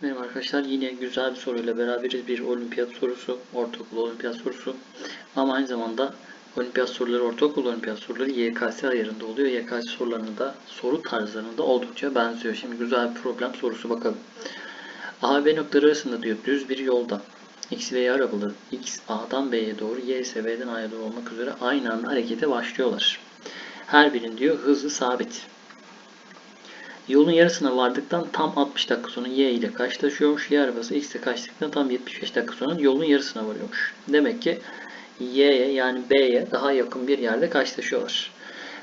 Merhaba arkadaşlar yine güzel bir soruyla beraberiz bir olimpiyat sorusu, ortaokul olimpiyat sorusu. Ama aynı zamanda olimpiyat soruları, ortaokul olimpiyat soruları YKS ayarında oluyor. YKS sorularında da soru tarzlarında oldukça benziyor. Şimdi güzel bir problem sorusu bakalım. A ve B noktaları arasında diyor düz bir yolda X ve Y arabaları X A'dan B'ye doğru Y ise B'den A'ya doğru olmak üzere aynı anda harekete başlıyorlar. Her birinin diyor hızı sabit. Yolun yarısına vardıktan tam 60 dakika sonra Y ile karşılaşıyormuş. Y arabası X ile karşılaştıktan tam 75 dakika sonra yolun yarısına varıyormuş. Demek ki Y'ye yani B'ye daha yakın bir yerde karşılaşıyorlar.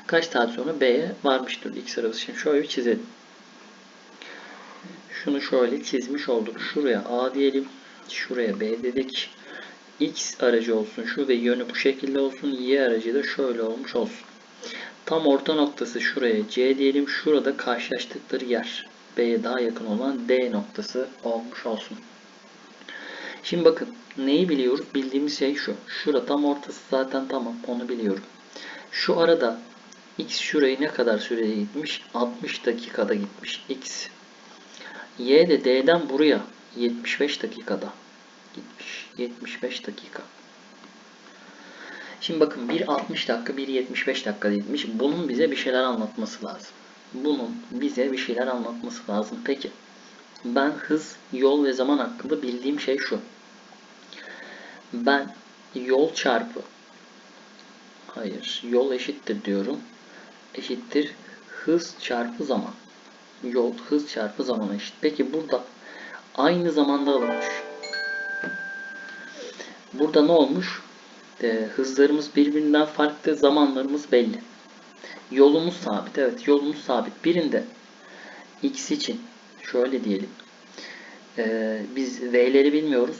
Kaç saat sonra B'ye varmıştır X arabası. Şimdi şöyle bir çizelim. Şunu şöyle çizmiş olduk. Şuraya A diyelim. Şuraya B dedik. X aracı olsun şu ve yönü bu şekilde olsun. Y aracı da şöyle olmuş olsun. Tam orta noktası şuraya C diyelim. Şurada karşılaştıkları yer. B'ye daha yakın olan D noktası olmuş olsun. Şimdi bakın neyi biliyoruz? Bildiğimiz şey şu. Şura tam ortası zaten tamam. Onu biliyorum. Şu arada X şurayı ne kadar sürede gitmiş? 60 dakikada gitmiş. X. Y de D'den buraya 75 dakikada gitmiş. 75 dakika. Şimdi bakın bir 60 dakika, bir 75 dakika gitmiş. Bunun bize bir şeyler anlatması lazım. Bunun bize bir şeyler anlatması lazım. Peki ben hız, yol ve zaman hakkında bildiğim şey şu. Ben yol çarpı hayır yol eşittir diyorum. Eşittir hız çarpı zaman. Yol hız çarpı zaman eşit. Peki burada aynı zamanda alınmış. Burada ne olmuş? Ee, hızlarımız birbirinden farklı, zamanlarımız belli. Yolumuz sabit. Evet, yolumuz sabit. Birinde x için şöyle diyelim. Ee, biz v'leri bilmiyoruz.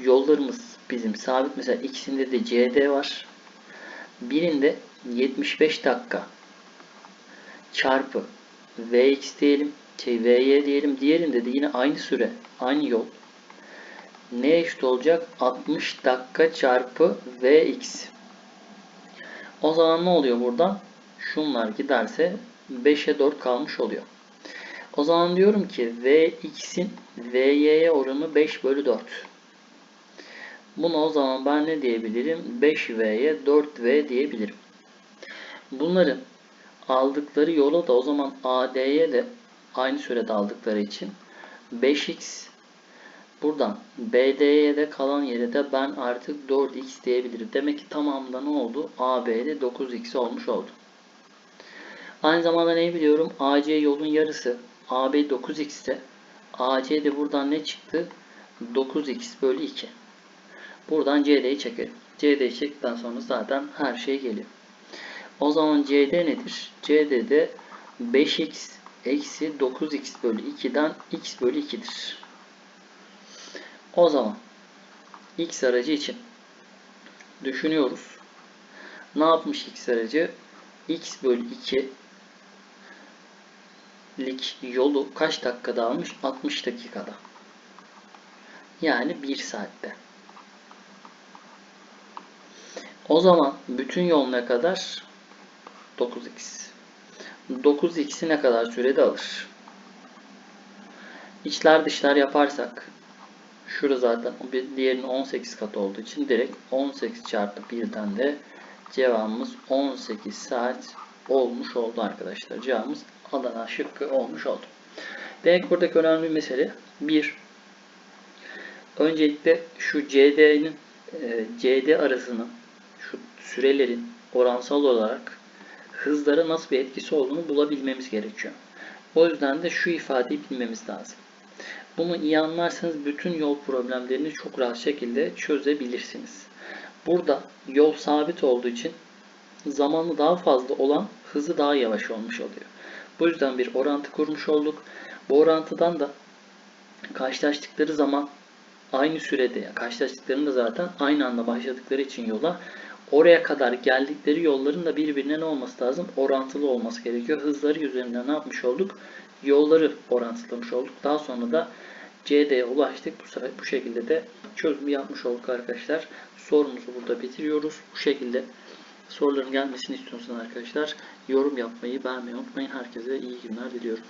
Yollarımız bizim sabit. Mesela ikisinde de cd var. Birinde 75 dakika çarpı vx diyelim, şey vy diyelim. Diğerinde de yine aynı süre, aynı yol. Ne eşit olacak? 60 dakika çarpı vx. O zaman ne oluyor buradan? Şunlar giderse 5'e 4 kalmış oluyor. O zaman diyorum ki vx'in vy'ye oranı 5 bölü 4. Bunu o zaman ben ne diyebilirim? 5v'ye 4v diyebilirim. Bunların aldıkları yola da o zaman AD'ye de aynı sürede aldıkları için 5x buradan BD'ye de kalan yere de ben artık 4x diyebilirim. Demek ki tamamda ne oldu? AB'de 9x olmuş oldu. Aynı zamanda neyi biliyorum? AC yolun yarısı. AB 9x ise AC de buradan ne çıktı? 9x bölü 2. Buradan CD'yi çekelim. CD'yi çektikten sonra zaten her şey geliyor. O zaman CD nedir? CD de 5x eksi 9x bölü 2'den x bölü 2'dir. O zaman x aracı için düşünüyoruz. Ne yapmış x aracı? x bölü 2 lik yolu kaç dakikada almış? 60 dakikada. Yani 1 saatte. O zaman bütün yol ne kadar? 9x. 9x'i ne kadar sürede alır? İçler dışlar yaparsak şurada zaten bir diğerinin 18 katı olduğu için direkt 18 çarpı 1'den de cevabımız 18 saat olmuş oldu arkadaşlar. Cevabımız Adana şıkkı olmuş oldu. Demek buradaki önemli bir mesele bir öncelikle şu CD'nin e, CD arasının şu sürelerin oransal olarak hızlara nasıl bir etkisi olduğunu bulabilmemiz gerekiyor. O yüzden de şu ifadeyi bilmemiz lazım. Bunu iyi anlarsanız bütün yol problemlerini çok rahat şekilde çözebilirsiniz. Burada yol sabit olduğu için zamanı daha fazla olan hızı daha yavaş olmuş oluyor. Bu yüzden bir orantı kurmuş olduk. Bu orantıdan da karşılaştıkları zaman aynı sürede, karşılaştıklarında zaten aynı anda başladıkları için yola oraya kadar geldikleri yolların da birbirine ne olması lazım? Orantılı olması gerekiyor. Hızları üzerinden ne yapmış olduk? Yolları orantılamış olduk. Daha sonra da CD'ye ulaştık. Bu, sefer, bu şekilde de çözümü yapmış olduk arkadaşlar. Sorumuzu burada bitiriyoruz. Bu şekilde soruların gelmesini istiyorsanız arkadaşlar yorum yapmayı, beğenmeyi unutmayın. Herkese iyi günler diliyorum.